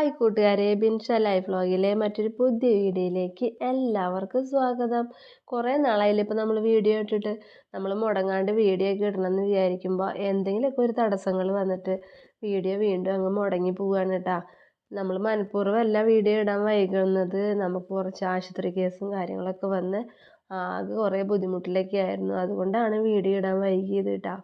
Hi കൂട്ടുകാരെ Binsha life വ്ളോഗിലെ മറ്റൊരു പുതിയ വീഡിയോയിലേക്ക് എല്ലാവർക്കും സ്വാഗതം. കുറേ നാളായില്ലേ ഇപ്പോൾ നമ്മൾ വീഡിയോ ഇട്ടിട്ട്. നമ്മൾ മുടങ്ങാണ്ട് വീഡിയോ ഒക്കെ ഇടണമെന്ന് വിചാരിക്കുമ്പോൾ എന്തെങ്കിലുമൊക്കെ ഒരു തടസ്സങ്ങൾ വന്നിട്ട് വീഡിയോ വീണ്ടും അങ്ങ് മുടങ്ങി പോവുകയാണ് കേട്ടോ നമ്മൾ മനഃപൂർവം അല്ല വീഡിയോ ഇടാൻ വൈകുന്നത് നമുക്ക് കുറച്ച് ആശുപത്രി കേസും കാര്യങ്ങളൊക്കെ വന്ന് ആകെ കുറേ ബുദ്ധിമുട്ടിലൊക്കെ ആയിരുന്നു. അതുകൊണ്ടാണ് വീഡിയോ ഇടാൻ വൈകിയത് കേട്ടോ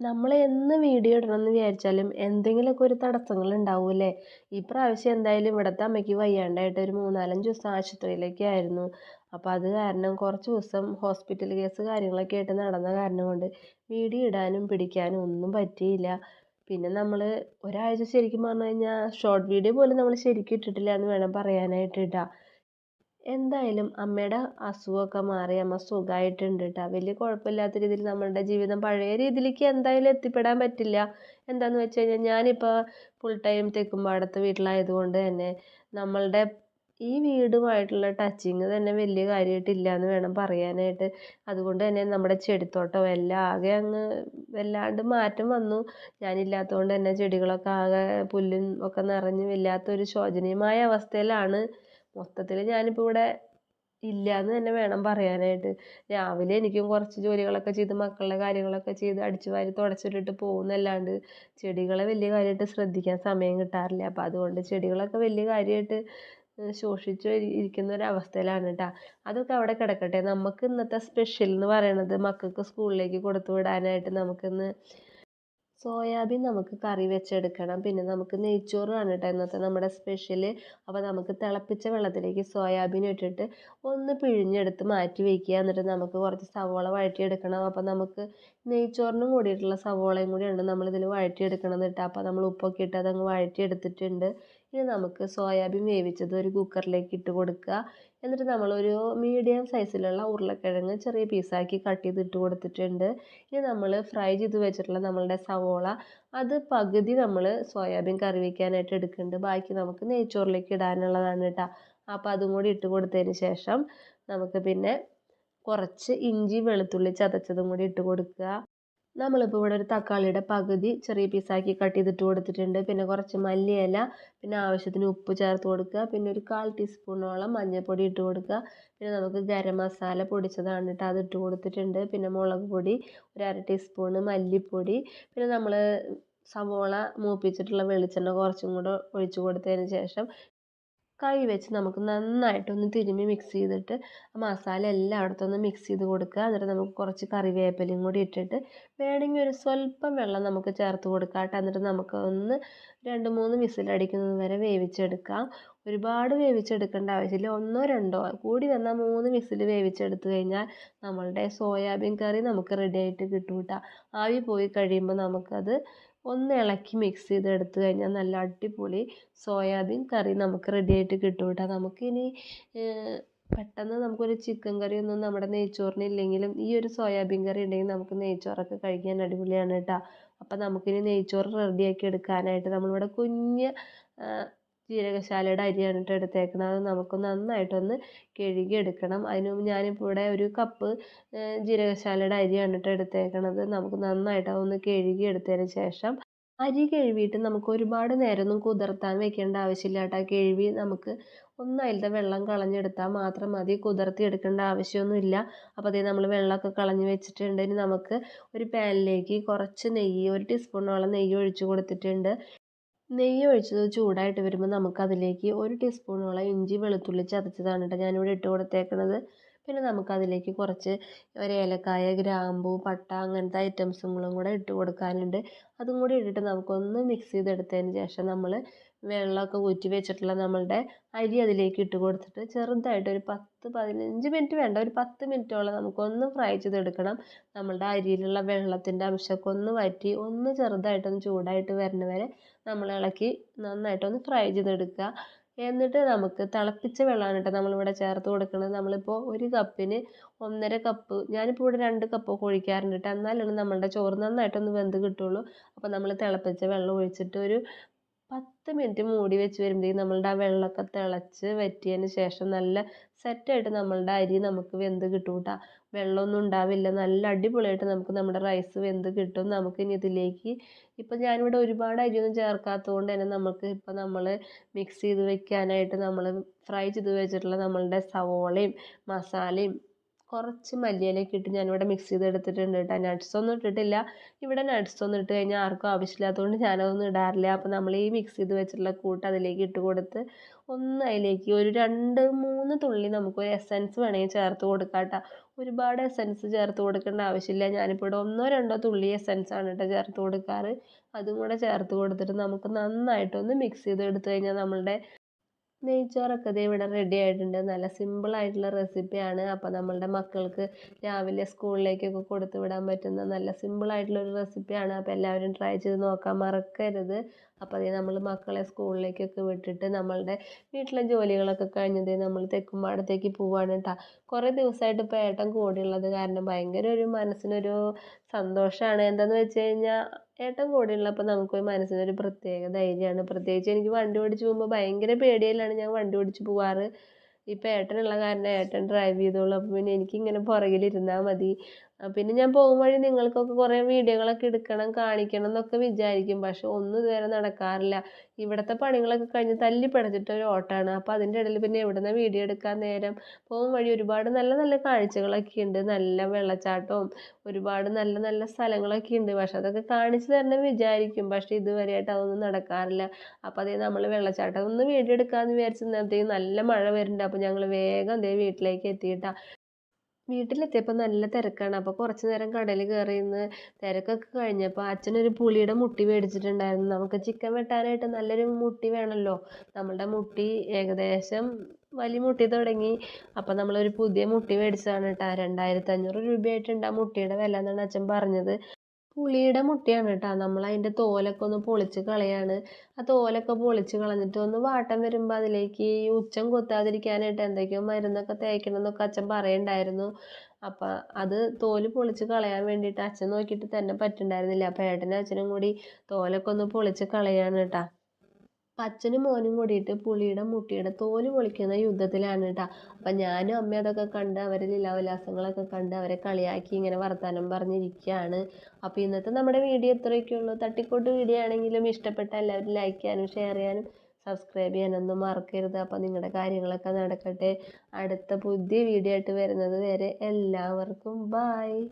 നമ്മൾ എന്ന് വീഡിയോ ഇടണമെന്ന് വിചാരിച്ചാലും എന്തെങ്കിലുമൊക്കെ ഒരു തടസ്സങ്ങൾ ഉണ്ടാവില്ലേ ഈ പ്രാവശ്യം എന്തായാലും ഇവിടുത്തെ അമ്മയ്ക്ക് വയ്യാണ്ടായിട്ട് ഒരു മൂന്നാലഞ്ച് ദിവസം ആശുപത്രിയിലൊക്കെ ആയിരുന്നു. അപ്പോൾ അത് കാരണം കുറച്ച് ദിവസം ഹോസ്പിറ്റൽ കേസ് കാര്യങ്ങളൊക്കെ ആയിട്ട് നടന്ന കാരണം കൊണ്ട് വീഡിയോ ഇടാനും പിടിക്കാനും ഒന്നും പറ്റിയില്ല. പിന്നെ നമ്മൾ ഒരാഴ്ച ശരിക്കും പറഞ്ഞു കഴിഞ്ഞാൽ ഷോർട്ട് വീഡിയോ പോലും നമ്മൾ ശരിക്കും ഇട്ടിട്ടില്ല എന്ന് വേണം പറയാനായിട്ട് ഇട്ടാ എന്തായാലും അമ്മയുടെ അസുഖമൊക്കെ മാറി അമ്മ സുഖമായിട്ടുണ്ട് കേട്ടോ വലിയ കുഴപ്പമില്ലാത്ത രീതിയിൽ നമ്മളുടെ ജീവിതം പഴയ രീതിയിലേക്ക് എന്തായാലും എത്തിപ്പെടാൻ പറ്റില്ല. എന്താന്ന് വെച്ച് കഴിഞ്ഞാൽ ഞാനിപ്പോൾ ഫുൾ ടൈം തെക്കുമ്പാടത്ത് വീട്ടിലായതുകൊണ്ട് തന്നെ നമ്മളുടെ ഈ വീടുമായിട്ടുള്ള ടച്ചിങ് തന്നെ വലിയ കാര്യമായിട്ടില്ല എന്ന് വേണം പറയാനായിട്ട്. അതുകൊണ്ട് തന്നെ നമ്മുടെ ചെടിത്തോട്ടം എല്ലാം ആകെ അങ്ങ് വല്ലാണ്ട് മാറ്റം വന്നു. ഞാനില്ലാത്തതുകൊണ്ട് തന്നെ ചെടികളൊക്കെ ആകെ പുല്ലും ഒക്കെ നിറഞ്ഞ് വല്ലാത്തൊരു ശോചനീയമായ അവസ്ഥയിലാണ് മൊത്തത്തിൽ ഞാനിപ്പോൾ ഇവിടെ ഇല്ല എന്ന് തന്നെ വേണം പറയാനായിട്ട്. രാവിലെ എനിക്കും കുറച്ച് ജോലികളൊക്കെ ചെയ്ത് മക്കളുടെ കാര്യങ്ങളൊക്കെ ചെയ്ത് അടിച്ചു വാരി തുടച്ചിട്ടിട്ട് പോകുന്നല്ലാണ്ട് ചെടികളെ വലിയ കാര്യമായിട്ട് ശ്രദ്ധിക്കാൻ സമയം കിട്ടാറില്ല. അപ്പോൾ അതുകൊണ്ട് ചെടികളൊക്കെ വലിയ കാര്യമായിട്ട് ശോഷിച്ച് ഇരിക്കുന്ന ഒരു അവസ്ഥയിലാണ് കേട്ടോ അതൊക്കെ അവിടെ കിടക്കട്ടെ. നമുക്ക് ഇന്നത്തെ സ്പെഷ്യൽ എന്ന് പറയണത് മക്കൾക്ക് സ്കൂളിലേക്ക് കൊടുത്തു വിടാനായിട്ട് നമുക്കിന്ന് സോയാബീൻ നമുക്ക് കറി വെച്ചെടുക്കണം. പിന്നെ നമുക്ക് നെയ്ച്ചോറാണ് കേട്ടോ ഇന്നത്തെ നമ്മുടെ സ്പെഷ്യൽ അപ്പോൾ നമുക്ക് തിളപ്പിച്ച വെള്ളത്തിലേക്ക് സോയാബീൻ ഇട്ടിട്ട് ഒന്ന് പിഴിഞ്ഞെടുത്ത് മാറ്റി വയ്ക്കുക എന്നിട്ട് നമുക്ക് കുറച്ച് സവോള വഴറ്റിയെടുക്കണം. അപ്പോൾ നമുക്ക് നെയ്ച്ചോറിനും കൂടിയിട്ടുള്ള സവോളയും കൂടിയാണ് നമ്മളിതിൽ വഴറ്റിയെടുക്കണം കേട്ടോ അപ്പോൾ നമ്മൾ ഉപ്പൊക്കെ ഇട്ട് അതങ്ങ് വഴറ്റിയെടുത്തിട്ടുണ്ട്. ഇനി നമുക്ക് സോയാബീൻ വേവിച്ചത് ഒരു കുക്കറിലേക്ക് ഇട്ട് കൊടുക്കുക. എന്നിട്ട് നമ്മളൊരു മീഡിയം സൈസിലുള്ള ഉരുളക്കിഴങ്ങ് ചെറിയ പീസാക്കി കട്ട് ചെയ്ത് ഇട്ട് കൊടുത്തിട്ടുണ്ട്. ഇനി നമ്മൾ ഫ്രൈ ചെയ്ത് വെച്ചിട്ടുള്ള നമ്മളുടെ സവോള അത് പകുതി നമ്മൾ സോയാബീൻ കറി വയ്ക്കാനായിട്ട് എടുക്കുന്നുണ്ട്. ബാക്കി നമുക്ക് നെയ്ച്ചോറിലേക്ക് ഇടാനുള്ളതാണ് കേട്ടോ അപ്പോൾ അതും കൂടി ഇട്ട് കൊടുത്തതിന് ശേഷം നമുക്ക് പിന്നെ കുറച്ച് ഇഞ്ചി വെളുത്തുള്ളി ചതച്ചതും കൂടി ഇട്ട് കൊടുക്കുക. നമ്മളിപ്പോൾ ഇവിടെ ഒരു തക്കാളിയുടെ പകുതി ചെറിയ പീസാക്കി കട്ട് ചെയ്തിട്ട് കൊടുത്തിട്ടുണ്ട്. പിന്നെ കുറച്ച് മല്ലിയില പിന്നെ ആവശ്യത്തിന് ഉപ്പ് ചേർത്ത് കൊടുക്കുക. പിന്നെ ഒരു കാൽ ടീസ്പൂണോളം മഞ്ഞൾപ്പൊടി ഇട്ട് കൊടുക്കുക. പിന്നെ നമുക്ക് ഗരം മസാല പൊടിച്ചതാണ് കേട്ടോ അത് ഇട്ട് കൊടുത്തിട്ടുണ്ട്. പിന്നെ മുളക് പൊടി ഒരു അര ടീസ്പൂണ് മല്ലിപ്പൊടി. പിന്നെ നമ്മൾ സവോള മൂപ്പിച്ചിട്ടുള്ള വെളിച്ചെണ്ണ കുറച്ചും കൂടെ ഒഴിച്ച് കൊടുത്തതിന് ശേഷം കൈ വെച്ച് നമുക്ക് നന്നായിട്ടൊന്ന് തിരുമ്മി മിക്സ് ചെയ്തിട്ട് മസാല എല്ലായിടത്തും ഒന്ന് മിക്സ് ചെയ്ത് കൊടുക്കുക. എന്നിട്ട് നമുക്ക് കുറച്ച് കറിവേപ്പിലയും കൂടി ഇട്ടിട്ട് വേണമെങ്കിൽ ഒരു സ്വല്പം വെള്ളം നമുക്ക് ചേർത്ത് കൊടുക്കാം എന്നിട്ട് നമുക്ക് ഒന്ന് രണ്ട് മൂന്ന് വിസിലടിക്കുന്നത് വരെ വേവിച്ചെടുക്കാം. ഒരുപാട് വേവിച്ചെടുക്കേണ്ട ആവശ്യമില്ല. ഒന്നോ രണ്ടോ കൂടി വന്നാൽ മൂന്ന് വിസിൽ വേവിച്ചെടുത്ത് കഴിഞ്ഞാൽ നമ്മളുടെ സോയാബീൻ കറി നമുക്ക് റെഡി ആയിട്ട് കേട്ടോ. ആവി പോയി കഴിയുമ്പോൾ നമുക്കത് ഒന്ന് ഇളക്കി മിക്സ് ചെയ്ത് എടുത്തു കഴിഞ്ഞാൽ നല്ല അടിപൊളി സോയാബീൻ കറി നമുക്ക് റെഡി ആയിട്ട് കിട്ടും കേട്ടോ. നമുക്കിനി പെട്ടെന്ന് നമുക്കൊരു ചിക്കൻ കറിയൊന്നും നമ്മുടെ നെയ്ച്ചോറിന് ഇല്ലെങ്കിലും ഈ ഒരു സോയാബീൻ കറി ഉണ്ടെങ്കിൽ നമുക്ക് നെയ്ച്ചോറൊക്കെ കഴിക്കാൻ അടിപൊളിയാണ് കേട്ടോ. അപ്പം നമുക്കിനി നെയ്ച്ചോറ് റെഡിയാക്കി എടുക്കാനായിട്ട് നമ്മളിവിടെ കുഞ്ഞ് ജീരകശാലയുടെ അരിയാണ് കേട്ടോ എടുത്തേക്കുന്നത് അത് നമുക്ക് നന്നായിട്ടൊന്ന് കഴുകി എടുക്കണം അതിന് ഞാനിപ്പോൾ ഇവിടെ ഒരു കപ്പ് ജീരകശാലയുടെ അരിയാണ് കേട്ടോ എടുത്തേക്കണത്. നമുക്ക് നന്നായിട്ട് അതൊന്ന് കഴുകി എടുത്തതിന് ശേഷം അരി കഴുകിയിട്ട് നമുക്ക് ഒരുപാട് നേരമൊന്നും കുതിർത്താൻ വെക്കേണ്ട ആവശ്യമില്ല കേട്ടോ. കഴുകി നമുക്ക് ഒന്ന് അതിലത്തെ വെള്ളം കളഞ്ഞെടുത്താൽ മാത്രം മതി. കുതിർത്തി എടുക്കേണ്ട ആവശ്യമൊന്നുമില്ല. അപ്പോൾ അതേ നമ്മൾ വെള്ളമൊക്കെ കളഞ്ഞ് വെച്ചിട്ടുണ്ട്. ഇനി നമുക്ക് ഒരു പാനിലേക്ക് കുറച്ച് നെയ്യ് ഒരു ടീസ്പൂണോളം നെയ്യ് ഒഴിച്ച് കൊടുത്തിട്ടുണ്ട്. നെയ്യ് ഒഴിച്ചത് ചൂടായിട്ട് വരുമ്പോൾ നമുക്കതിലേക്ക് ഒരു ടീസ്പൂണോളം ഇഞ്ചി വെളുത്തുള്ളി ചതച്ചതാണ് കേട്ടോ ഞാനിവിടെ ഇട്ട് കൊടുത്തേക്കണത്. പിന്നെ നമുക്ക് അതിലേക്ക് കുറച്ച് ഒരു ഏലക്കായ ഗ്രാമ്പൂ പട്ട അങ്ങനത്തെ ഐറ്റംസുകളും കൂടെ ഇട്ട് കൊടുക്കാനുണ്ട്. അതും കൂടി ഇട്ടിട്ട് നമുക്കൊന്ന് മിക്സ് ചെയ്തെടുത്തതിന് ശേഷം നമ്മൾ വെള്ളമൊക്കെ ഊറ്റി വെച്ചിട്ടുള്ള നമ്മളുടെ അരി അതിലേക്ക് ഇട്ട് കൊടുത്തിട്ട് ചെറുതായിട്ട് ഒരു പത്ത് പതിനഞ്ച് മിനിറ്റ് വേണ്ട ഒരു പത്ത് മിനിറ്റോളം നമുക്കൊന്ന് ഫ്രൈ ചെയ്തെടുക്കണം. നമ്മളുടെ അരിയിലുള്ള വെള്ളത്തിന്റെ അംശമൊക്കെ ഒന്ന് വറ്റി ഒന്ന് ചെറുതായിട്ടൊന്ന് ചൂടായിട്ട് വരുന്ന വരെ നമ്മൾ ഇളക്കി നന്നായിട്ടൊന്ന് ഫ്രൈ ചെയ്തെടുക്കുക. എന്നിട്ട് നമുക്ക് തിളപ്പിച്ച വെള്ളമാണ് കേട്ടോ നമ്മളിവിടെ ചേർത്ത് കൊടുക്കുന്നത്. നമ്മളിപ്പോൾ ഒരു കപ്പിന് ഒന്നര കപ്പ് ഞാനിപ്പോൾ ഇവിടെ രണ്ട് കപ്പൊക്കെ ഒഴിക്കാറുണ്ട് കേട്ടോ. എന്നാലാണ് നമ്മളുടെ ചോറ് നന്നായിട്ടൊന്ന് വെന്ത് കിട്ടുള്ളൂ. അപ്പോൾ നമ്മൾ തിളപ്പിച്ച വെള്ളം ഒഴിച്ചിട്ട് ഒരു പത്ത് മിനിറ്റ് മൂടി വെച്ച് വരുമ്പോഴത്തേക്കും നമ്മളുടെ ആ വെള്ളമൊക്കെ തിളച്ച് വറ്റിയതിന് ശേഷം നല്ല സെറ്റായിട്ട് നമ്മളുടെ അരി നമുക്ക് വെന്ത് കിട്ടും കേട്ടോ. വെള്ളമൊന്നും ഉണ്ടാവില്ല. നല്ല അടിപൊളിയായിട്ട് നമുക്ക് നമ്മുടെ റൈസ് വെന്ത് കിട്ടും. നമുക്ക് ഇനി ഇതിലേക്ക് ഇപ്പം ഞാനിവിടെ ഒരുപാട് അരിയൊന്നും ചേർക്കാത്തത് കൊണ്ട് തന്നെ നമുക്ക് ഇപ്പം നമ്മൾ മിക്സ് ചെയ്ത് വെക്കാനായിട്ട് നമ്മൾ ഫ്രൈ ചെയ്ത് വെച്ചിട്ടുള്ള നമ്മളുടെ സവോളയും മസാലയും കുറച്ച് മല്ലിയിലയൊക്കെ ഇട്ട് ഞാനിവിടെ മിക്സ് ചെയ്ത് എടുത്തിട്ടുണ്ട് കേട്ടോ. നട്ട്സ് ഒന്നും ഇട്ടിട്ടില്ല. ഇവിടെ നട്ട്സ് ഒന്നും ഇട്ട് കഴിഞ്ഞാൽ ആർക്കും ആവശ്യമില്ലാത്തതുകൊണ്ട് ഞാനതൊന്നും ഇടാറില്ല. അപ്പോൾ നമ്മൾ ഈ മിക്സ് ചെയ്ത് വെച്ചിട്ടുള്ള കൂട്ട് അതിലേക്ക് ഇട്ട് കൊടുത്ത് ഒന്ന് അതിലേക്ക് ഒരു രണ്ട് മൂന്ന് തുള്ളി നമുക്ക് ഒരു എസൻസ് വേണമെങ്കിൽ ചേർത്ത് കൊടുക്കാം കേട്ടോ. ഒരുപാട് എസൻസ് ചേർത്ത് കൊടുക്കേണ്ട ആവശ്യമില്ല. ഞാനിപ്പോൾ ഇവിടെ ഒന്നോ രണ്ടോ തുള്ളി എസൻസ് ആണ് കേട്ടോ ചേർത്ത് കൊടുക്കാറ്. അതും കൂടെ ചേർത്ത് കൊടുത്തിട്ട് നമുക്ക് നന്നായിട്ടൊന്ന് മിക്സ് ചെയ്ത് എടുത്തു കഴിഞ്ഞാൽ നമ്മളുടെ നെയ്ച്ചോറൊക്കെ ദേ ഇവിടെ റെഡി ആയിട്ടുണ്ട്. നല്ല സിമ്പിൾ ആയിട്ടുള്ള റെസിപ്പിയാണ് അപ്പോൾ നമ്മളുടെ മക്കൾക്ക് രാവിലെ സ്കൂളിലേക്കൊക്കെ കൊടുത്തു വിടാൻ പറ്റുന്ന നല്ല സിമ്പിൾ ആയിട്ടുള്ള ഒരു റെസിപ്പിയാണ് അപ്പോൾ എല്ലാവരും ട്രൈ ചെയ്ത് നോക്കാൻ മറക്കരുത്. അപ്പോൾ അതേ നമ്മൾ മക്കളെ സ്കൂളിലേക്കൊക്കെ വിട്ടിട്ട് നമ്മളുടെ വീട്ടിലെ ജോലികളൊക്കെ കഴിഞ്ഞതേ നമ്മൾ തെക്കുംപാടത്തേക്ക് പോവാണ് കേട്ടോ കുറേ ദിവസമായിട്ട് ഇപ്പോൾ ഏട്ടൻ കൂടെയുള്ളത് കാരണം ഭയങ്കര ഒരു മനസ്സിനൊരു സന്തോഷമാണ് എന്താണെന്ന് വെച്ച് കഴിഞ്ഞാൽ ഏട്ടൻ കൂടെ ഉള്ളപ്പോൾ നമുക്ക് മനസ്സിനൊരു പ്രത്യേക ധൈര്യമാണ് പ്രത്യേകിച്ച് എനിക്ക് വണ്ടി ഓടിച്ച് പോകുമ്പോൾ ഭയങ്കര പേടിയിലാണ് ഞാൻ വണ്ടി ഓടിച്ച് പോവാറ്. ഇപ്പോൾ ഏട്ടനുള്ള കാരണം ഏട്ടൻ ഡ്രൈവ് ചെയ്തോളും. അപ്പോൾ പിന്നെ എനിക്കിങ്ങനെ പുറകിലിരുന്നാൽ മതി. പിന്നെ ഞാൻ പോകും വഴി നിങ്ങൾക്കൊക്കെ കുറേ വീഡിയോകളൊക്കെ എടുക്കണം കാണിക്കണം എന്നൊക്കെ വിചാരിക്കും. പക്ഷെ ഒന്നും ഇതുവരെ നടക്കാറില്ല. ഇവിടുത്തെ പണികളൊക്കെ കഴിഞ്ഞ് തല്ലി ഒരു ഓട്ടമാണ്. അപ്പോൾ അതിന്റെ ഇടയിൽ പിന്നെ എവിടുന്ന വീഡിയോ എടുക്കാൻ നേരം? പോകും വഴി ഒരുപാട് നല്ല നല്ല കാഴ്ചകളൊക്കെ ഉണ്ട്. നല്ല വെള്ളച്ചാട്ടവും ഒരുപാട് നല്ല നല്ല സ്ഥലങ്ങളൊക്കെ ഉണ്ട്. പക്ഷെ അതൊക്കെ കാണിച്ചു തരണം വിചാരിക്കും. പക്ഷെ ഇതുവരെയായിട്ട് അതൊന്നും നടക്കാറില്ല. അപ്പോൾ അതേ നമ്മൾ വെള്ളച്ചാട്ടം ഒന്ന് വീഡിയോ എടുക്കാമെന്ന് വിചാരിച്ചിരുന്നപ്പോഴത്തേക്കും നല്ല മഴ വരുന്നുണ്ട്. അപ്പോൾ ഞങ്ങൾ വേഗം ദേ വീട്ടിലേക്ക് എത്തിയിട്ടാണ് വീട്ടിലെത്തിയപ്പോൾ നല്ല തിരക്കാണ്. അപ്പോൾ കുറച്ച് നേരം കടയിൽ കയറി നിന്ന് തിരക്കൊക്കെ കഴിഞ്ഞപ്പോൾ അച്ഛനൊരു പുളിയുടെ മുട്ടി മേടിച്ചിട്ടുണ്ടായിരുന്നു. നമുക്ക് ചിക്കൻ വെട്ടാനായിട്ട് നല്ലൊരു മുട്ടി വേണമല്ലോ നമ്മളുടെ മുട്ടി ഏകദേശം വലിയ മുട്ടി തുടങ്ങി. അപ്പോൾ നമ്മളൊരു പുതിയ മുട്ടി മേടിച്ചതാണ് കേട്ടോ രണ്ടായിരത്തി അഞ്ഞൂറ് രൂപയായിട്ടുണ്ട് ആ മുട്ടിയുടെ വില എന്നാണ് അച്ഛൻ പറഞ്ഞത്. പുളിയുടെ മുട്ടയാണ് കേട്ടോ. നമ്മൾ അതിന്റെ തോലൊക്കെ ഒന്ന് പൊളിച്ച് കളയാണ്. ആ തോലൊക്കെ പൊളിച്ച് കളഞ്ഞിട്ട് ഒന്ന് വാട്ടം വരുമ്പോൾ അതിലേക്ക് ഈ ഉച്ചം കൊത്താതിരിക്കാനായിട്ട് എന്തൊക്കെയോ മരുന്നൊക്കെ തേക്കണം എന്നൊക്കെ അച്ഛൻ പറയുണ്ടായിരുന്നു. അപ്പം അത് തോൽ പൊളിച്ച് കളയാൻ വേണ്ടിയിട്ട് അച്ഛൻ നോക്കിയിട്ട് തന്നെ പറ്റുന്നുണ്ടായിരുന്നില്ല അപ്പം ഏട്ടനും അച്ഛനും കൂടി തോലൊക്കെ ഒന്ന് പൊളിച്ച് കളയാണ് കേട്ടോ. അച്ഛനും മോനും കൂടിയിട്ട് പുളിയുടെ മുട്ടിയുടെ തോൽ പൊളിക്കുന്ന യുദ്ധത്തിലാണ് കേട്ടോ അപ്പം ഞാനും അമ്മയും അതൊക്കെ കണ്ട് അവരെ ലീലാവിലാസങ്ങളൊക്കെ കണ്ട് അവരെ കളിയാക്കി ഇങ്ങനെ വർത്തമാനം പറഞ്ഞിരിക്കുകയാണ് അപ്പോൾ ഇന്നത്തെ നമ്മുടെ വീഡിയോ ഇത്രയൊക്കെ ഉള്ളൂ. തട്ടിക്കൂട്ട് വീഡിയോ ആണെങ്കിലും ഇഷ്ടപ്പെട്ട എല്ലാവരും ലൈക്ക് ചെയ്യാനും ഷെയർ ചെയ്യാനും സബ്സ്ക്രൈബ് ചെയ്യാനൊന്നും മറക്കരുത്. അപ്പോൾ നിങ്ങളുടെ കാര്യങ്ങളൊക്കെ നടക്കട്ടെ. അടുത്ത പുതിയ വീഡിയോ ആയിട്ട് വരുന്നത് വരെ എല്ലാവർക്കും ബായ്